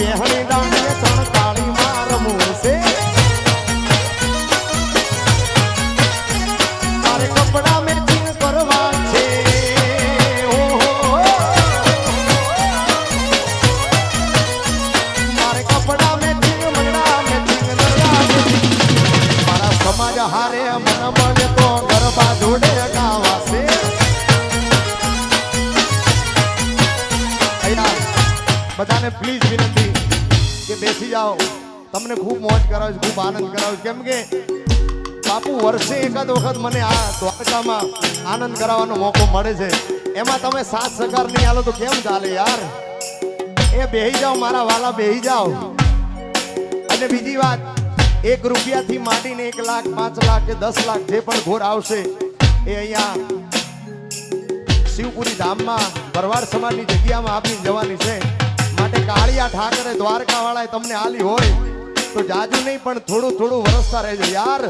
Yeah. બધાને please વિનંતી કે બેસી જાઓ. તમને ખૂબ મોજ કરાવીશ, ખૂબ આનંદ કરાવીશ. કેમ કે બાપુ વર્ષે એકાદ વખત મને આ દ્વારકામાં આનંદ કરાવવાનો મોકો મળે છે. એમાં તમે સાત સહકાર નહીં આલો તો કેમ ચાલે યાર? એ બેહી જાઓ, મારા વાલા બેહી જાઓ. અને બીજી વાત, એક રૂપિયાથી માંડીને એક લાખ, પાંચ લાખ કે દસ લાખ જે પણ ઘોર આવશે, એ અહીંયા શિવપુરી ધામમાં ભરવાડ સમાજની જગ્યામાં આપી જવાની છે. માટે કાળિયા ઠાકરે દ્વારકા વાળાએ તમને આલી હોય તો જાજુ નહીં, પણ થોડું થોડું વરસતા રહેજો. યાર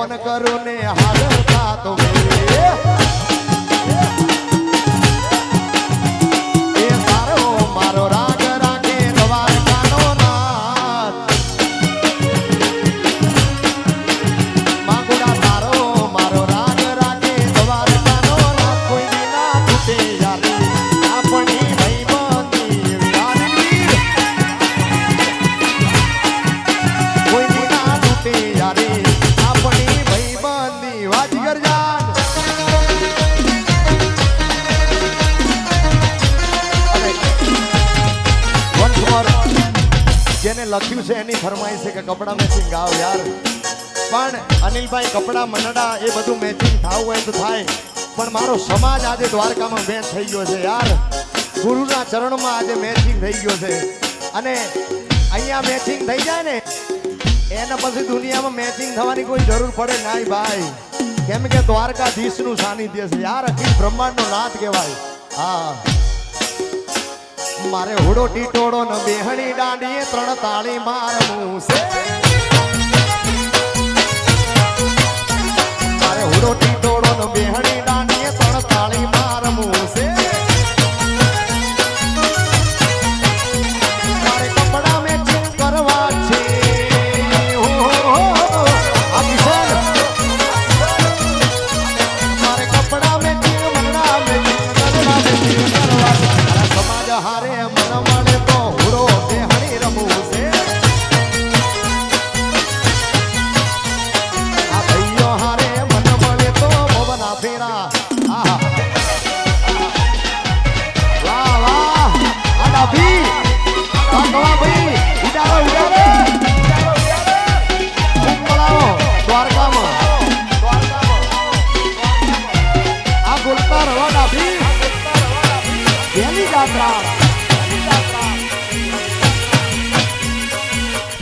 ફોન કરું ને હાજર થાતો લખ્યું છે, એની ફરમાઈશ છે કે કપડાં મેચિંગ ગાવ યાર. પણ અનિલભાઈ, કપડાં મનડા એ બધું મેચિંગ થાવું હોય તો થાય. પણ મારો સમાજ આજે દ્વારકામાં મેચ થઈ ગયો છે યાર. ગુરુના ચરણમાં આજે મેચિંગ થઈ ગયો છે. અને અહીંયા મેચિંગ થઈ જાય ને, એના પછી દુનિયામાં મેચિંગ થવાની કોઈ જરૂર પડે નહીં ભાઈ. કેમ કે દ્વારકાધીશનું સાનિધ્ય છે યાર અખિલ બ્રહ્માંડનો નાથ કહેવાય. હા. મારે હોડો ટીટોડો ને બેહણી દાંડીએ ત્રણ તાળી મારવું છે.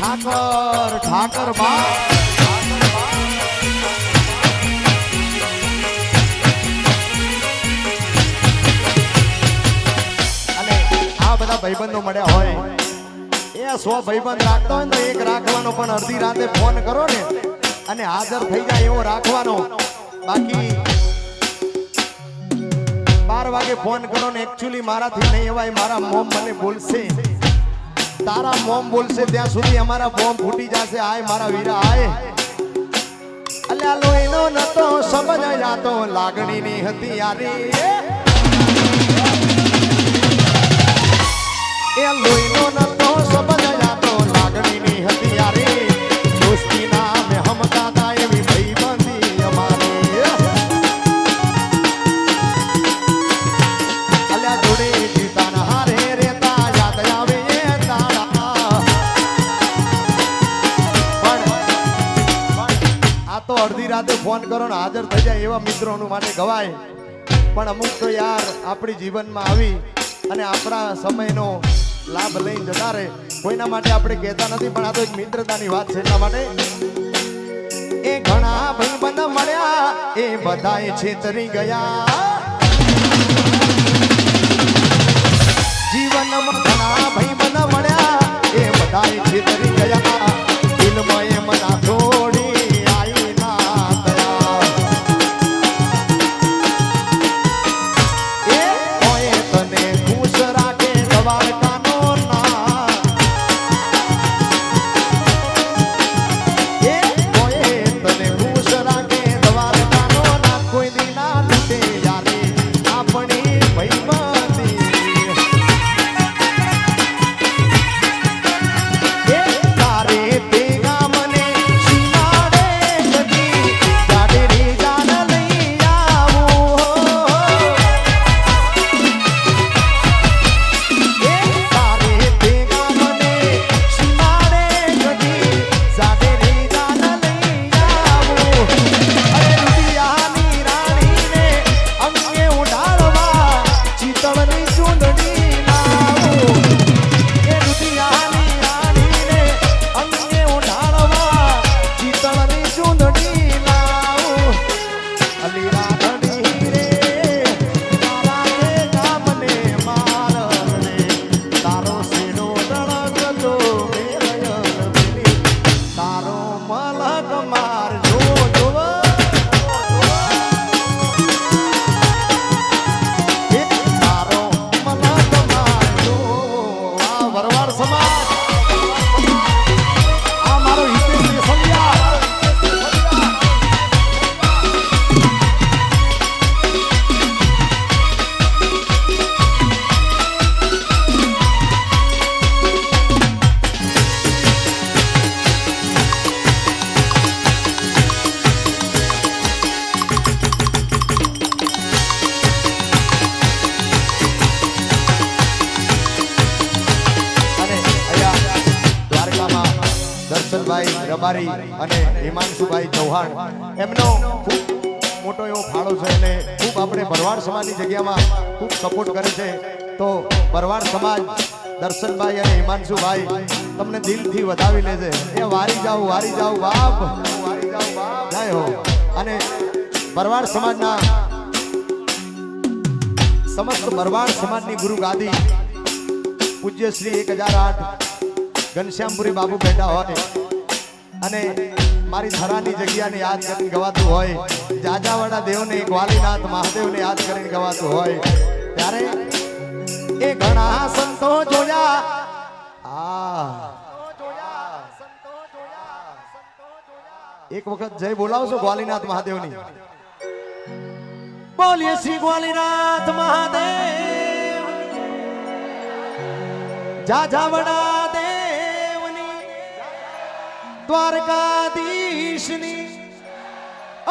ઠાકર ઠાકર બા બધા ભાઈબંધો મળ્યા હોય. એ સો ભાઈબંધ રાખતો હોય તો એક રાખવાનો પણ અડધી રાતે ફોન કરો ને અને હાજર થઈ જાય એવો રાખવાનો. બાકી બાર વાગે ફોન કરો ને એકચ્યુઅલી મારાથી નહીં એવાય મારા મોમ મને બોલશે તારા મોમ બોલશે ત્યાં સુધી અમારા બોમ ફૂટી જશે. આય મારા વીરા, આય. અલ્યા લોહીનો નતો સમજ જાતો લાગણીની હતી યારી એ લોહીનો નતો સમજ જાતો લાગણીની હતી યારી દોસ્તીના રાતે ફોન કરો ને હાજર થઈ જાય એવા મિત્રોનું માટે ગવાય. પણ અમુક તો યાર આપણી જીવનમાં આવી અને આપણા સમયનો લાભ લઈને જતા રહે. કોઈના માટે આપણે કહેતા નથી, પણ આ તો એક મિત્રતાની વાત છે એટલા માટે. એ ઘણા ભાઈબંધ મળ્યા, એ બધાએ છેતરી ગયા. જીવનમાં ઘણા ભાઈબંધ મળ્યા, એ બધાએ છેતરી ગયા. દિલમાં એમ ના સમાજની ખૂબ સપોર્ટ કરે છે. તો ભરવાડ સમાજ, દર્શનભાઈ અને હિમાંશુભાઈ તમને દિલથી વધાવી લેશે એ વારી જાવ વારી જાવ બાપ વારી જાવ બાપ. જય હો. અને ભરવાડ સમાજના સમસ્ત ભરવાડ સમાજની ગુરુ ગાદી પૂજ્ય શ્રી એક હજાર આઠ ઘનશ્યામપુરી બાબુ બેઠા હોય. અને મારી ધરાની જગ્યાને યાદ કરીને ગવાતું હોય. જાજાવાડા દેવને ગ્વાલીનાથ મહાદેવને યાદ કરીને ગવાતું હોય. ત્યારે એ ઘણા સંતો જોયા. આ. એક વખત જય બોલાવશો ગ્વાલીનાથ મહાદેવની? બોલીએ શ્રી ગ્વાલીનાથ મહાદેવ. જાજાવડા દ્વારકાધીશની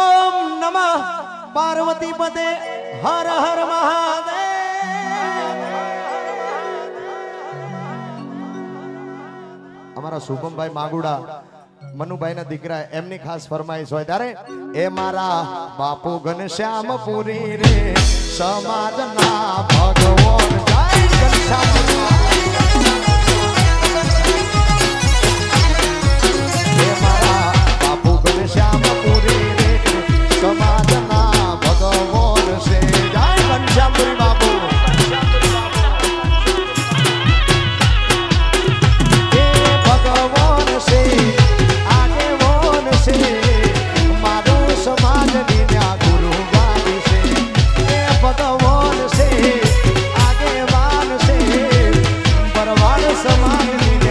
ઓમ નમઃ પાર્વતી પદે હર હર મહાદેવ. અમારા શુભમભાઈ માગુડા, મનુભાઈના દીકરા, એમની ખાસ ફરમાઈશ હોય ત્યારે, એ મારા બાપુ ઘનશ્યામ પુરી રે, સમાજના ભગવાન. સમાવી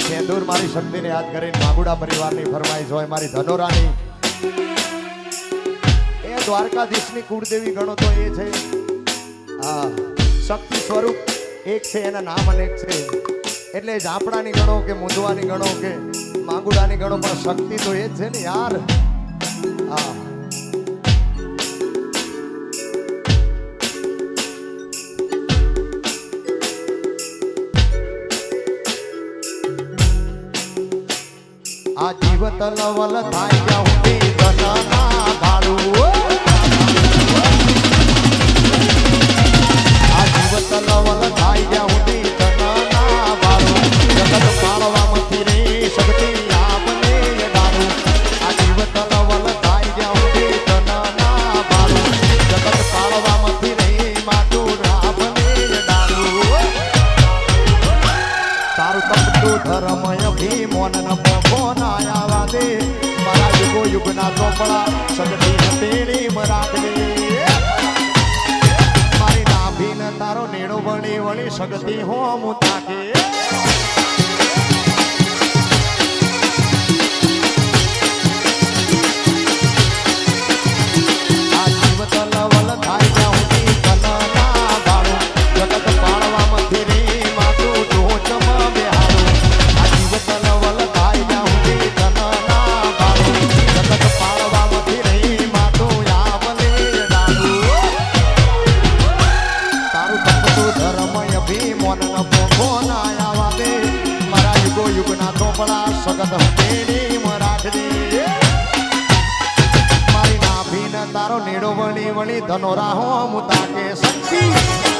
શક્તિને યાદ કરીને માગુડા પરિવારની ફરમાઈશ હોય, મારી ધનોરાની એ દ્વારકાધીશની કુળદેવી ગણો તો એ છે. હા શક્તિ સ્વરૂપ એક છે, એના નામ અનેક છે. એટલે ઝાપડાની ગણો કે મુંદવાની ગણો કે માંગુડાની ગણો, પણ શક્તિ તો એ જ છે ને યાર. હા આ જીવ તલવલ થાય જાઉં ધનના ભાડું મારી નાભીન તારો નેડો વણી વણી સગતી હો હું તાકે. વણી ધનો રાહો મુતાકે શક્તિ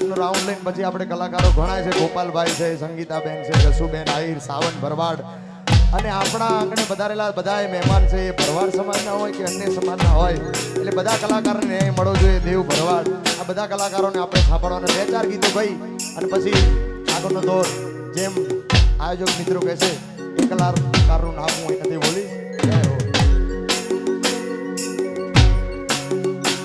રાઉન્ડ લઈને પછી આપણે કલાકારો ઘણા છે. ગોપાલભાઈ છે, સંગીતાબેન છે, જસુબેન, આહિર, સાવન, ભરવાડ અને આપણા આંગણે વધારેલા બધા મહેમાન છે. એ ભરવાડ સમાજના હોય કે અન્ય સમાજના હોય, એટલે બધા કલાકારોને ન્યાય મળવો જોઈએ. દેવ ભરવાડ. આ બધા કલાકારોને આપણે સાંભળવાના બે ચાર ગીતો ભાઈ અને પછી આગળનો દોર જેમ આયોજક મિત્રો કહે છે એ કલાકારનું નામ હું નથી બોલીશ.